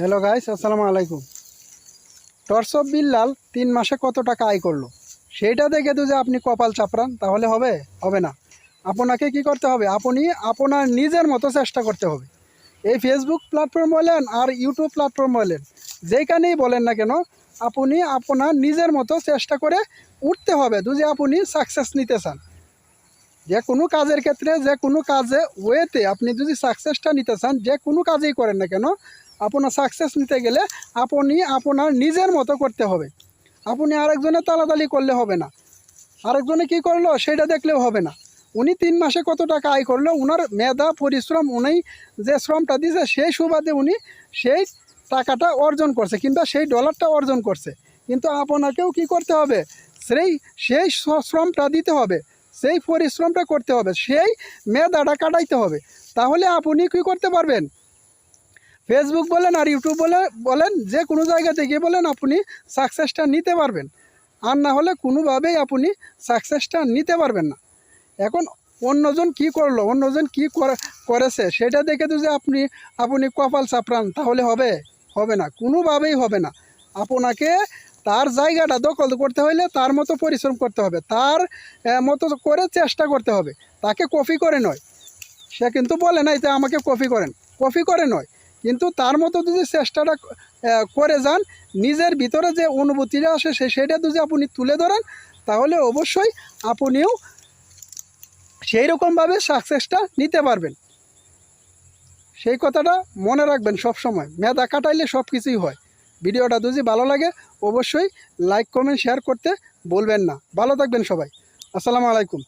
Hello guys আসসালামু আলাইকুম। Torch of Billal তিন মাসে কত টাকা আয় করল? সেইটা দেখে তো যে আপনি কপাল চাপড়ান, তাহলে হবে? হবে না। আপনাকে কি করতে হবে? আপনি আপনার নিজের মতো চেষ্টা করতে হবে। এই ফেসবুক প্ল্যাটফর্ম বলেন আর ইউটিউব প্ল্যাটফর্ম বলেন যেখানেই বলেন না কেন, আপনি আপনার নিজের মতো চেষ্টা করে উঠতে হবে, যদি আপনি সাকসেস নিতে চান। যে কোনো কাজের ক্ষেত্রে, যে কোনো কাজে ওয়েতে আপনি যদি সাকসেসটা নিতে চান, যে কোনো কাজেই করেন না কেন আপনার সাকসেস নিতে গেলে আপনি আপনার নিজের মতো করতে হবে। আপনি আরেকজনের তালাতালি করলে হবে না। আরেকজনে কি করল? সেটা দেখলেও হবে না। উনি তিন মাসে কত টাকা আয় করল? ওনার মেধা, পরিশ্রম, উনি যে শ্রমটা দিয়েছে সেই সুবাদে উনি সেই টাকাটা অর্জন করছে কিংবা সেই ডলারটা অর্জন করছে। কিন্তু আপনাকেও কি করতে হবে? সেই সেই শ্রমটা দিতে হবে। সেই পরিশ্রমটা করতে হবে। সেই মেধাটা কাটাইতে হবে। তাহলে আপনি কি করতে পারবেন? ফেসবুক বলেন আর ইউটিউব বলে, বলেন, যে কোনো জায়গাতে গিয়ে বলেন আপনি সাকসেসটা নিতে পারবেন। আর না হলে কোনোভাবেই আপনি সাকসেসটা নিতে পারবেন না। এখন অন্যজন কি করল, অন্যজন কি করে- করেছে, সেটা দেখে তো যে আপনি আপনি কপাল চাপড়ান, তাহলে হবে হবে না, কোনোভাবেই হবে না। আপনাকে তার জায়গাটা দখল করতে হলে তার মতো পরিশ্রম করতে হবে, তার মতো করে চেষ্টা করতে হবে। তাকে কপি করে নয়। সে কিন্তু বলে নাই যে আমাকে কপি করেন। কপি করে নয়। কিন্তু তার মতো যদি চেষ্টাটা করে যান, নিজের ভিতরে যে অনুভূতিটা আসে সে, সেটা যদি আপনি তুলে ধরেন, তাহলে অবশ্যই আপনিও সেই রকমভাবে সাকসেসটা নিতে পারবেন। সেই কথাটা মনে রাখবেন সব সময় মেধা কাটাইলে সব কিছুই হয়। ভিডিওটা যদি ভালো লাগে, অবশ্যই লাইক কমেন্ট শেয়ার করতে বলবেন না। ভালো থাকবেন সবাই। আসসালামু আলাইকুম।